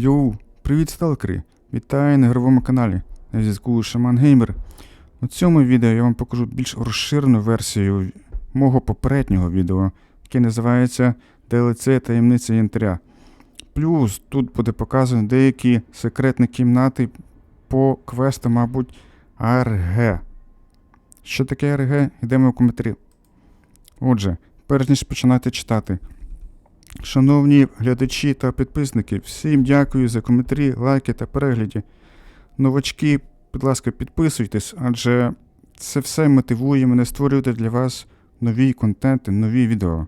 Йоу, привіт, сталкери! Вітаю на ігровому каналі. На зв'язку Шаман Геймер. У цьому відео я вам покажу більш розширену версію мого попереднього відео, яке називається DLC таємниця янтаря. Плюс тут буде показано деякі секретні кімнати по квесту, мабуть, АРГ. Що таке АРГ? Йдемо в коментарі. Отже, перш ніж починати читати. Шановні глядачі та підписники, всім дякую за коментарі, лайки та перегляди. Новачки, будь ласка, підписуйтесь, адже це все мотивує мене створювати для вас нові контенти, нові відео.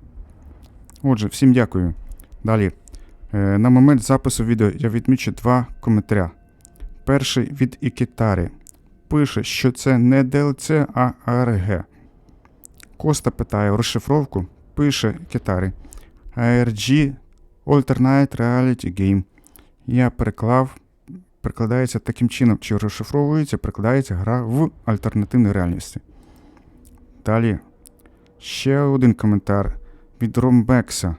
Отже, всім дякую. Далі. Е, на момент запису відео я відмічу два коментаря. Перший від Ікітарі. Пише, що це не DLC, а ARG. Коста питає розшифровку. Пише Китарі. ARG Alternate Reality Game. Я переклав, перекладається таким чином, чи розшифровується, перекладається гра в альтернативній реальності. Далі. Ще один коментар від Ромбекса.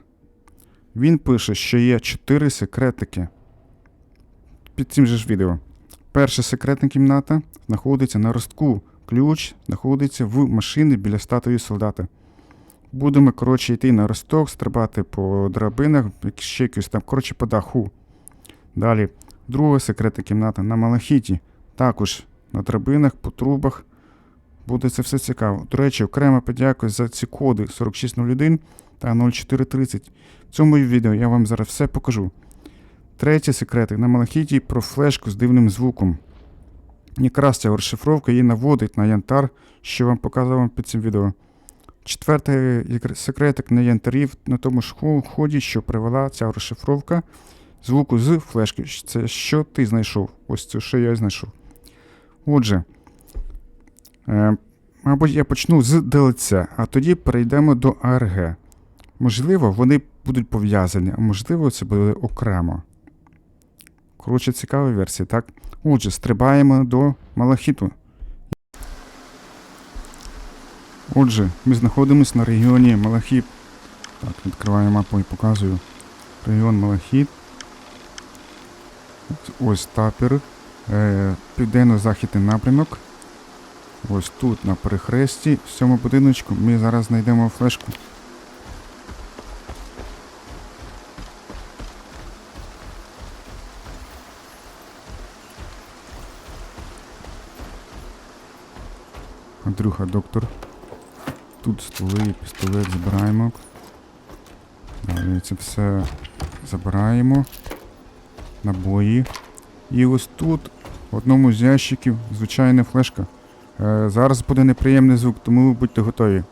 Він пише, що є 4 секретики. Під цим же ж відео. Перша секретна кімната знаходиться на ростку. Ключ знаходиться в машині біля статуї солдата. Будемо, коротше, йти на росток, стрибати по драбинах, ще якось там, коротше, по даху. Далі. Друга секретна кімната на Малахіті. Також на драбинах, по трубах. Буде це все цікаво. До речі, окремо подякую за ці коди 4601 та 0430. В цьому відео я вам зараз все покажу. Третій секретик на Малахіті про флешку з дивним звуком. Якраз ця розшифровка її наводить на янтар, що вам показував під цим відео. Четвертий секретик на янтарів на тому ж ході, що привела ця розшифровка звуку з флешки. Це що ти знайшов? Ось це що я знайшов. Отже, е, мабуть, я почну з DLC, а тоді перейдемо до ARG. Можливо, вони будуть пов'язані, а можливо, це буде окремо. Коротше, цікава версія, так? Отже, стрибаємо до Малахіту. Отже, ми знаходимося на регіоні Малахіт. Так, відкриваю мапу і показую. Регіон Малахіт. Ось тапір. Е, Південно-західний напрямок. Ось тут на перехресті. В цьому будиночку ми зараз знайдемо флешку. Андрюха, доктор. Тут стволи, пістолет збираємо. Далі це все забираємо. Набої. І ось тут, в одному з ящиків, звичайна флешка. Е, зараз буде неприємний звук, тому ви будьте готові.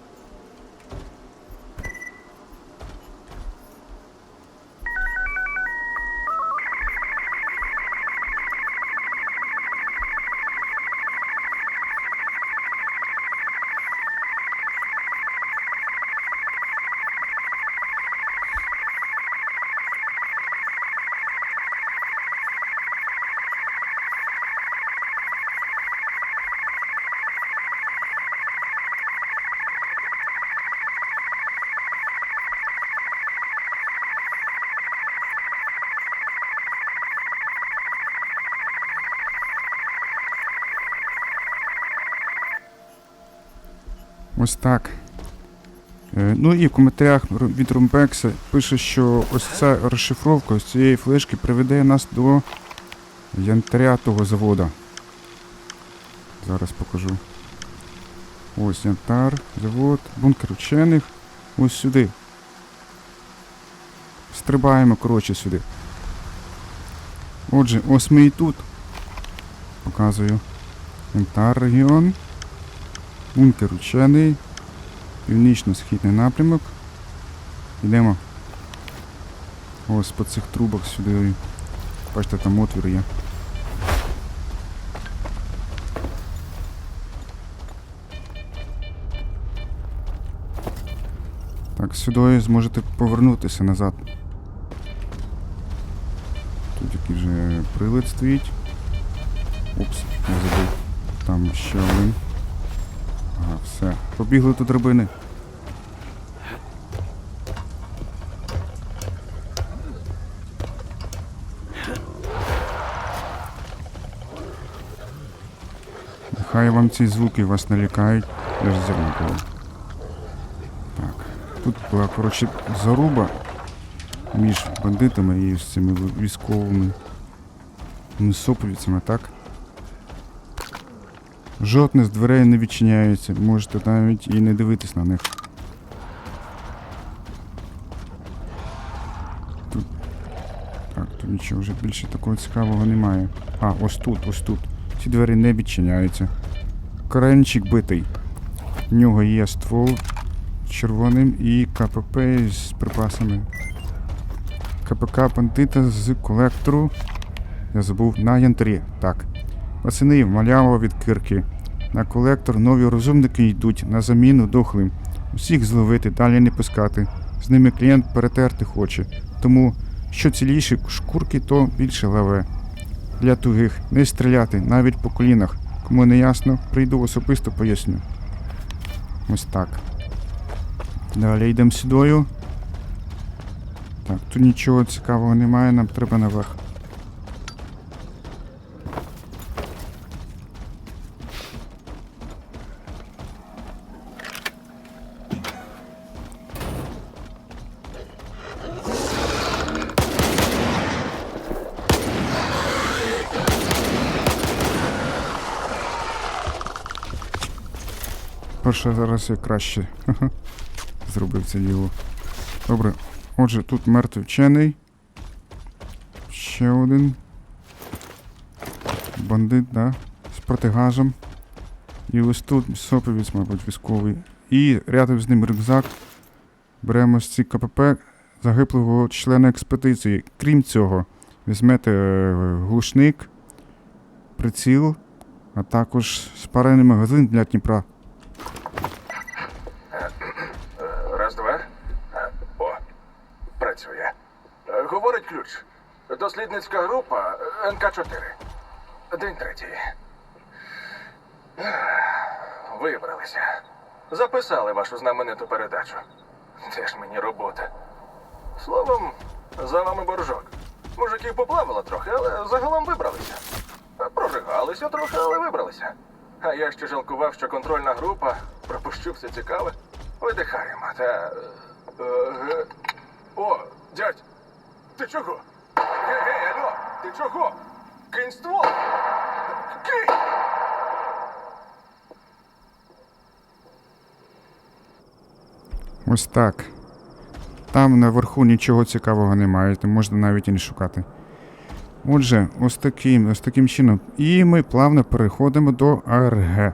Ось так. Е, Ну і в коментарях від Румбекса пише, що ось ця розшифровка ось цієї флешки приведе нас до янтаря того завода. Зараз покажу. Ось янтар, завод, бункер учених. Ось сюди. Стрибаємо, коротше, сюди. Отже, ось ми і тут. Показую. Янтар регіон. Бункер учений. Північно-східний напрямок. Йдемо. Ось по цих трубах сюди. Бачите, там отвір є. Так, сюди зможете повернутися назад. Тут який вже прилад стоїть. Упс, я забув. Там ще один. Все, побігли тут рибини. Нехай вам ці звуки вас не лякають, ж зерно Так, тут була, коротше, заруба між бандитами і з цими військовими. Ну, Ми так? Жодне з дверей не відчиняється, можете навіть і не дивитись на них. Тут. Так, тут нічого вже більше такого цікавого немає. А, ось тут, ось тут. Ці двері не відчиняються. Кренчик битий. В нього є ствол червоним і КПП з припасами. КПК бандита з колектору. Я забув на янтарі. Так. Пацани, маляво від кирки. На колектор нові розумники йдуть на заміну дохлим. Усіх зловити, далі не пускати. З ними клієнт перетерти хоче. Тому що ціліші шкурки, то більше лаве. Для тугих не стріляти навіть по колінах. Кому не ясно, прийду особисто поясню. Ось так. Далі йдемо сюдою. Так, тут нічого цікавого немає, нам треба наверх. Перше зараз я краще зробив це діло. Добре. Отже, тут мертвий вчений. Ще один. Бандит, да? З протигазом. І ось тут соповіць, мабуть, військовий. І рядом з ним рюкзак. Беремо з ці КПП загиблого члена експедиції. Крім цього, візьмете е, глушник, приціл, а також спарений магазин для Дніпра. Раз, два. О, працює. Е, Говорить ключ. Дослідницька група е, НК-4. День третій. Вибралися. Записали вашу знамениту передачу. Це ж мені робота. Словом, за вами боржок. Мужиків поплавало трохи, але загалом вибралися. Прожигалися трохи, але вибралися. А я ще жалкував, що контрольна група, пропущу все цікаве. Видихаємо, та. е, е, О, дядь, ти чого? Алло, ти чого? Кинь ствол! Кинь! Ось так. Там наверху нічого цікавого немає, то можна навіть і не шукати. Отже, ось таким, ось таким чином. І ми плавно переходимо до АРГ.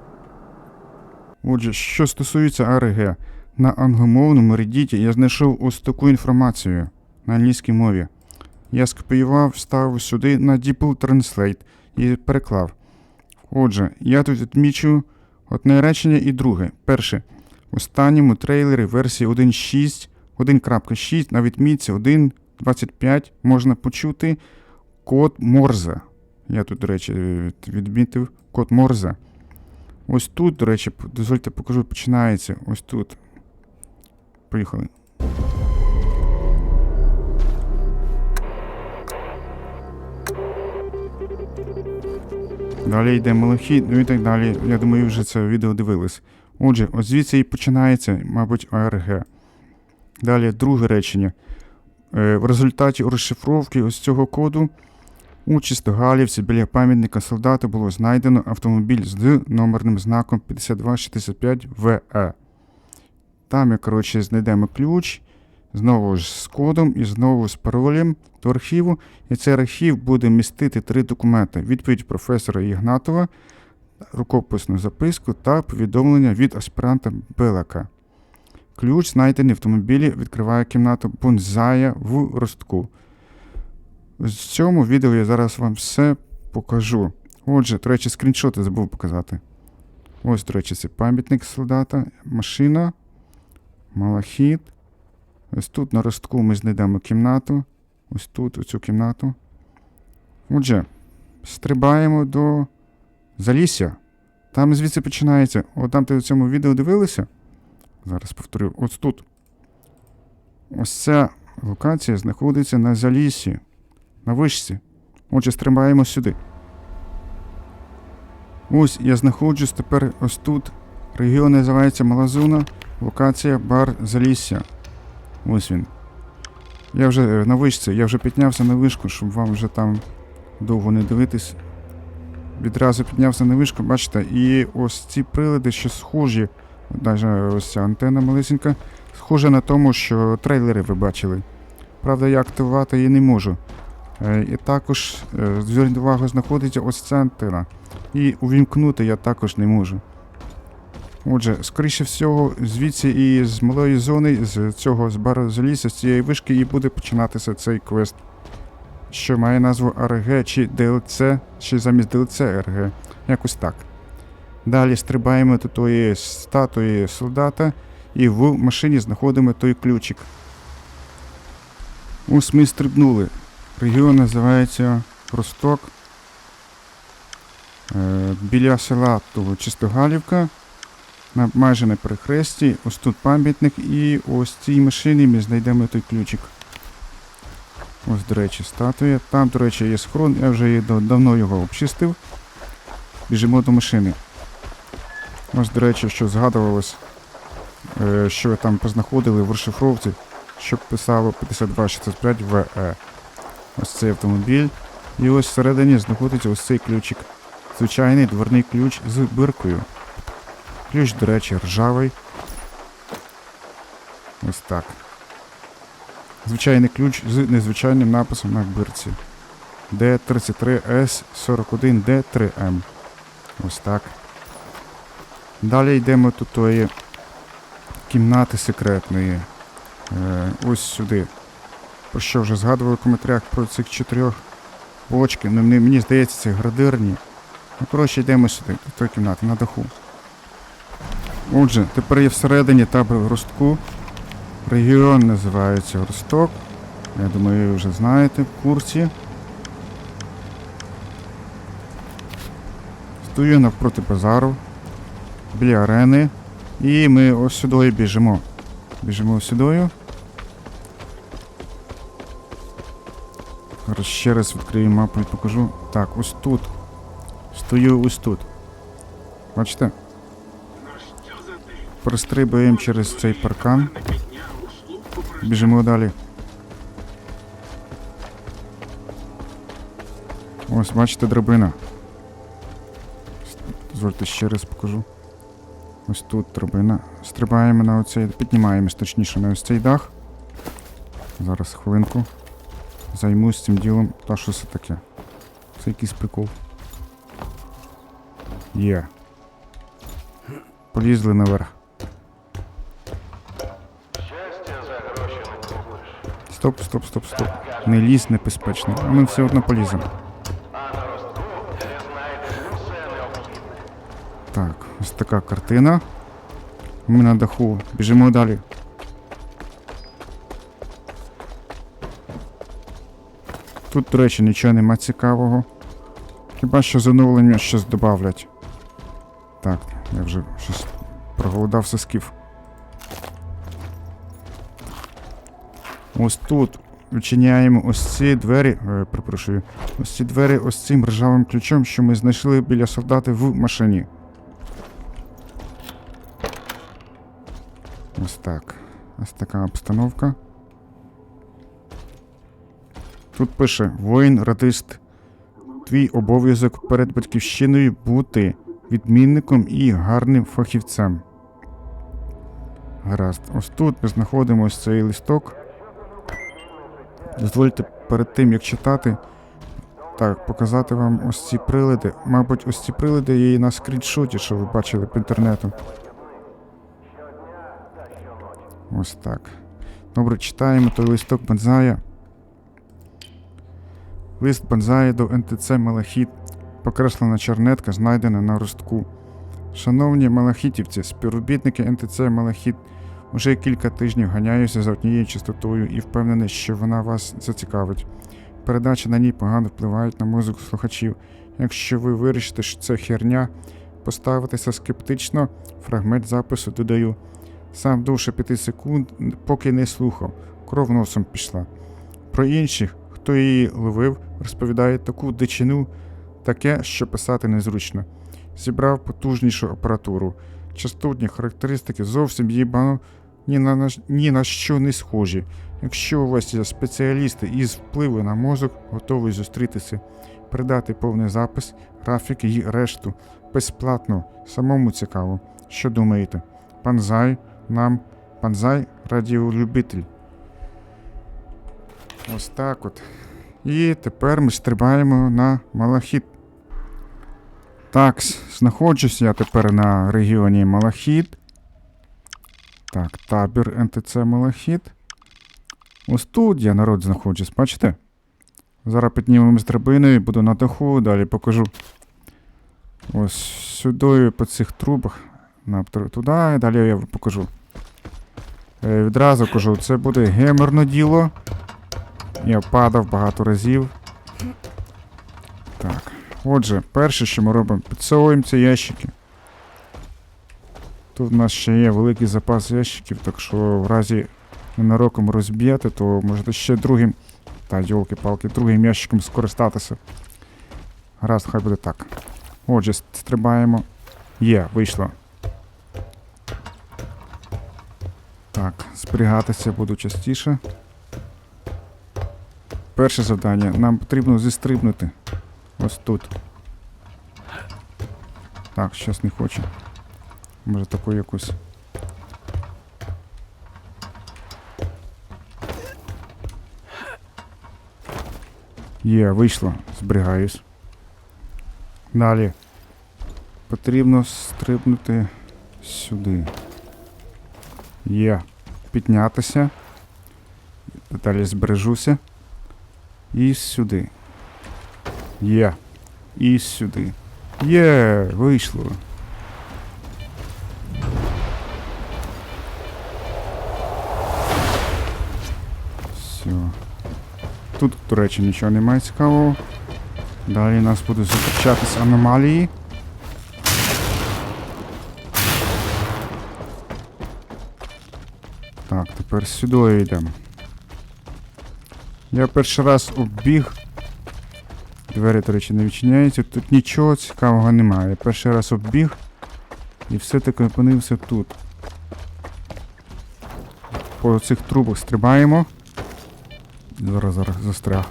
Отже, що стосується АРГ, на англомовному Reddit я знайшов ось таку інформацію на англійській мові. Я скопіював, вставив сюди на DeepL Translate і переклав. Отже, я тут відмічу одне речення і друге. Перше. В останньому трейлері версії 1.6, 1.6 на відмітці 1.25 можна почути код Морзе. Я тут, до речі, відмітив код Морзе. Ось тут, до речі, дозвольте покажу, починається. Ось тут. Поїхали. Далі йде малахіт, ну і так далі. Я думаю, вже це відео дивились. Отже, ось звідси і починається, мабуть, АРГ. Далі друге речення. Е, в результаті розшифровки ось цього коду у Чистогалівці біля пам'ятника солдата було знайдено автомобіль з номерним знаком 5265VE. Там, ми, коротше, знайдемо ключ, знову ж з кодом і знову з паролем до архіву. І цей архів буде містити три документи: відповідь професора Ігнатова, рукописну записку та повідомлення від аспіранта Белака. Ключ, знайдений в автомобілі, відкриває кімнату Бонзая в ростку. В цьому відео я зараз вам все покажу. Отже, до речі, скріншоти забув показати. Ось, до речі, це пам'ятник солдата, машина, малахіт. Ось тут на ростку ми знайдемо кімнату. Ось тут, оцю кімнату. Отже, стрибаємо до Залісся. Там звідси починається. От там ти в цьому відео дивилися. Зараз повторю. Ось тут. Ось ця локація знаходиться на Заліссі. На вишці. Отже, стрибаємо сюди. Ось я знаходжусь тепер ось тут. Регіон називається Малазуна, локація бар Залісся. Ось він. Я вже е, на вишці, я вже піднявся на вишку, щоб вам вже там довго не дивитись. Відразу піднявся на вишку, бачите, і ось ці прилади, що схожі, навіть ось ця антенна малесенька, схожа на тому, що трейлери ви бачили. Правда, я активувати її не можу. Е, І також, е, зверніть увагу, знаходиться ось ця антенна. І увімкнути я також не можу. Отже, скоріше всього, звідси і з малої зони, з цього з бару заліза, з цієї вишки і буде починатися цей квест, що має назву РГ чи DLC, чи замість DLC РГ. Якось так. Далі стрибаємо до тої статуї солдата і в машині знаходимо той ключик. Ось ми стрибнули. Регіон називається Росток. Е, біля села Чистогалівка. На, майже на перехресті. Ось тут пам'ятник і ось цій машині ми знайдемо той ключик. Ось, до речі, статуя. Там, до речі, є схрон, я вже давно його обчистив. Біжимо до машини. Ось, до речі, що згадувалось, е, що там познаходили в розшифровці, що писало 5265 ВЕ. Ось цей автомобіль. І ось всередині знаходиться ось цей ключик. Звичайний дверний ключ з биркою. Ключ, до речі, ржавий. Ось так. Звичайний ключ з незвичайним написом на бирці. D33S41D3M. Ось так. Далі йдемо до тої кімнати секретної. Е, ось сюди. Про що вже згадували в коментарях про цих чотирьох бочки. Ну, мені, мені здається, це градирні. Ну, коротше, йдемо сюди, до тої кімнати, на даху. Отже, тепер я всередині табору Ростку. Регіон називається Росток. Я думаю, ви вже знаєте в курсі. Стою навпроти базару, біля арени. І ми ось сюди біжимо. Біжимо сюди. Зараз ще раз відкрию мапу і покажу. Так, ось тут. Стою ось тут. Бачите? Перестрибуємо через цей паркан. Біжимо далі. Ось, бачите, драбина. Дозвольте ще раз покажу. Ось тут драбина. Стрибаємо на оцей. Піднімаємось точніше на ось цей дах. Зараз хвилинку. Займусь цим ділом. Та що це таке? Це якийсь прикол. Є. Полізли наверх. Стоп, стоп, стоп, стоп. Не лізь небезпечно. Ми все одно поліземо. Так, ось така картина. Ми на даху. Біжимо далі. Тут, до речі, нічого нема цікавого. Хіба що з оновлення щось додавлять. Так, я вже щось проголодався скіф. Ось тут відчиняємо ось ці двері. Е. Ось ці двері ось цим ржавим ключом, що ми знайшли біля солдати в машині. Ось так. Ось така обстановка. Тут пише воїн радист. Твій обов'язок перед батьківщиною бути відмінником і гарним фахівцем. Гаразд. Ось тут ми знаходимо ось цей листок. Дозвольте перед тим, як читати, так, показати вам ось ці прилади. Мабуть, ось ці прилади є і на скріншоті, що ви бачили по інтернету. Ось так. Добре, читаємо той листок Банзая. Лист Банзая до НТЦ Малахіт. Покреслена чернетка, знайдена на ростку. Шановні малахітівці, співробітники НТЦ Малахіт. Уже кілька тижнів ганяюся за однією частотою і впевнений, що вона вас зацікавить. Передачі на ній погано впливають на мозок слухачів. Якщо ви вирішите, що це херня, поставитеся скептично, фрагмент запису додаю. Сам довше п'яти секунд, поки не слухав, кров носом пішла. Про інших, хто її ловив, розповідає таку дичину, таке, що писати незручно. зібрав потужнішу апаратуру. Частотні характеристики зовсім їбано ні на, ні на що не схожі. Якщо у вас є спеціалісти із впливу на мозок, готовий зустрітися, передати повний запис, графіки і решту безплатно, самому цікаво. Що думаєте? Панзай, нам, панзай, радіолюбитель. Ось так от. І тепер ми стрибаємо на Малахіт. Так, знаходжусь я тепер на регіоні Малахіт. Так, табір НТЦ Малахіт. Ось тут я народ знаходжусь, бачите? Зараз піднімемо з драбиною, і буду на даху, далі покажу. Ось сюди по цих трубах. Туди, далі я покажу. Е, відразу кажу, це буде геморне діло. Я падав багато разів. Так. Отже, перше, що ми робимо, підсовуємо ці ящики. Тут у нас ще є великий запас ящиків, так що в разі ненароком розб'єте, то можете ще другим. Та, йолки-палки, другим ящиком скористатися. Гаразд, хай буде так. Отже, стрибаємо. Є, вийшло. Так, зберігатися буду частіше. Перше завдання. Нам потрібно зістрибнути. Ось тут. Так, щось не хочу. Може таку якусь. Є, вийшло. Зберігаюсь. Далі. Потрібно стрибнути сюди. Є. Піднятися. Далі збережуся. І сюди. Є. І сюди. Є, вийшло. Тут, до речі, нічого немає цікавого. Далі нас будуть зустрічатись аномалії. Так, тепер сюди йдемо. Я перший раз обіг. Двері, до речі, не відчиняються. Тут нічого цікавого немає. Я перший раз обіг і все-таки опинився тут. По цих трубах стрибаємо. Зараз зараз застряг.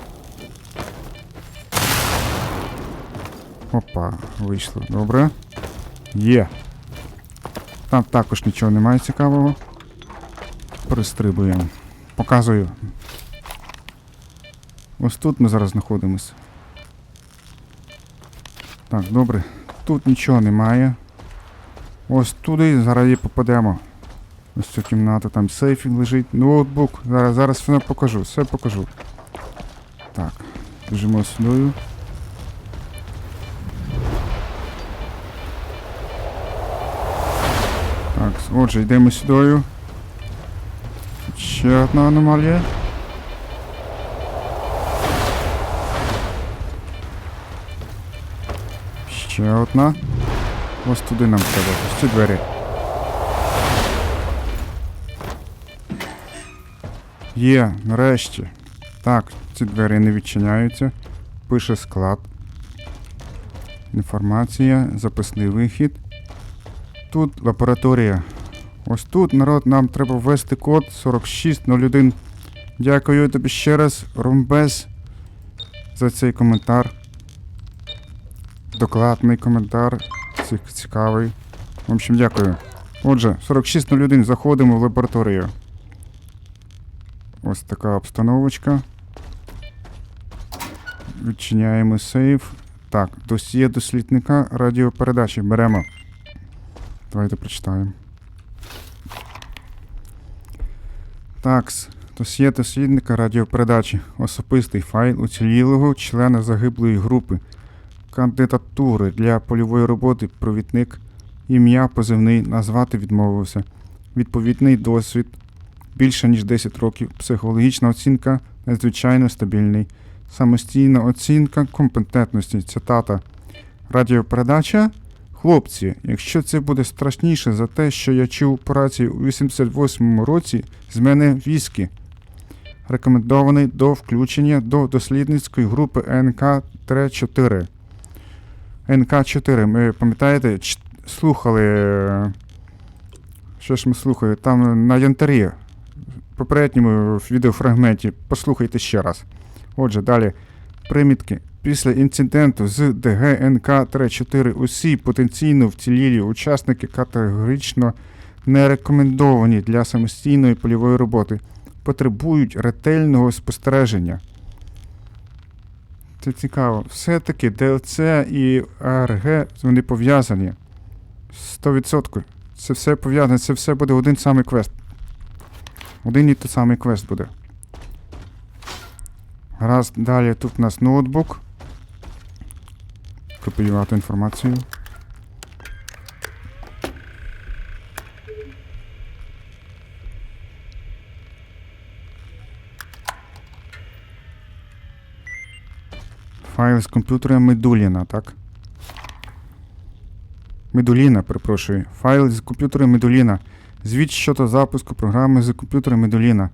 Опа, вийшло. Добре. Є. Там також нічого немає цікавого. Пристрибуємо. Показую. Ось тут ми зараз знаходимося. Так, добре. Тут нічого немає. Ось туди зараз і попадемо. Ось цю кімнату, там сейфінг лежить. Ноутбук. Зараз, зараз все покажу, все покажу. Так, біжимо сюди. Так, отже, йдемо сюди. Ще одна аномалія. Ще одна. Ось туди нам треба. Ось ці двері. Є, нарешті. Так, ці двері не відчиняються. Пише склад. Інформація, записний вихід. Тут лабораторія. Ось тут, народ, нам треба ввести код 4601. Дякую тобі ще раз, Ромбез, за цей коментар. Докладний коментар. Цікавий. В общем, дякую. Отже, 4601 заходимо в лабораторію. Ось така обстановочка. Відчиняємо сейф. Так, досьє дослідника радіопередачі. Беремо. Давайте прочитаємо. Такс. Досьє дослідника радіопередачі. Особистий файл уцілілого члена загиблої групи. Кандидатури для польової роботи провідник. Ім'я позивний назвати відмовився. Відповідний досвід. Більше ніж 10 років. Психологічна оцінка надзвичайно стабільний. Самостійна оцінка компетентності. Цитата. Радіопередача. Хлопці, якщо це буде страшніше за те, що я чув по рації у 88-му році, з мене віскі. Рекомендований до включення до дослідницької групи НК-4. НК4. Ми пам'ятаєте, слухали. е, Що ж ми слухали? Там на янтарі. Попередньому відеофрагменті. Послухайте ще раз. Отже, далі. Примітки. Після інциденту з ДГНК-4 усі потенційно вцілілі учасники категорично не рекомендовані для самостійної польової роботи, потребують ретельного спостереження. Це цікаво. Все-таки ДЛЦ і АРГ вони пов'язані. 100%. Це все пов'язане, це все буде один самий квест. Один і той самий квест буде. Раз, далі тут у нас ноутбук. Копіювати інформацію. Файл з комп'ютера Медуліна, так? Медуліна, перепрошую. Файл з комп'ютера Медуліна. Звіт щодо запуску програми з комп'ютера Медуліна.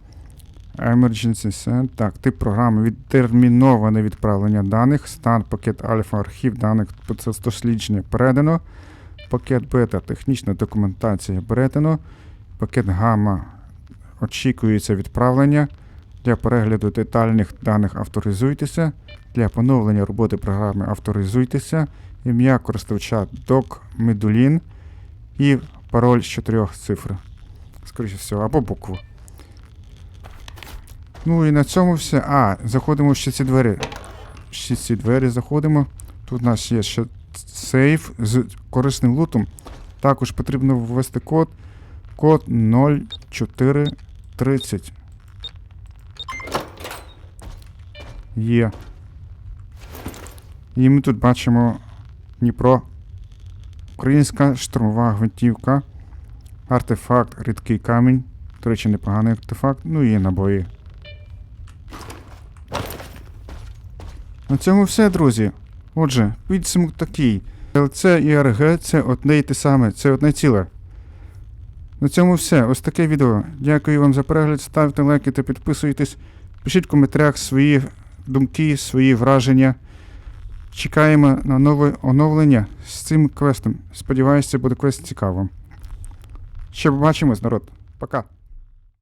Emergency Send. Так, тип програми. Відтерміноване відправлення даних. Стан пакет альфа архів даних процес дослідження передано. Пакет бета технічна документація передано. Пакет гамма очікується відправлення. Для перегляду детальних даних авторизуйтеся. Для поновлення роботи програми авторизуйтеся. Ім'я користувача Doc Medulin і пароль з чотирьох цифр. Скоріше всього, або букву. Ну і на цьому все. А, заходимо ще ці двері. Ще ці двері заходимо. Тут у нас є ще сейф з корисним лутом. Також потрібно ввести код. Код 0430. Є. І ми тут бачимо Дніпро. Українська штурмова гвинтівка. Артефакт, рідкий камінь. До речі, непоганий артефакт. Ну і набої. На цьому все, друзі. Отже, підсумок такий. ЛЦ і РГ це одне й те саме, це одне ціле. На цьому все. Ось таке відео. Дякую вам за перегляд. Ставте лайки та підписуйтесь. Пишіть в коментарях свої думки, свої враження. Чекаємо на нове оновлення з цим квестом. Сподіваюся, буде квест цікавим. Ще побачимось, народ. Пока.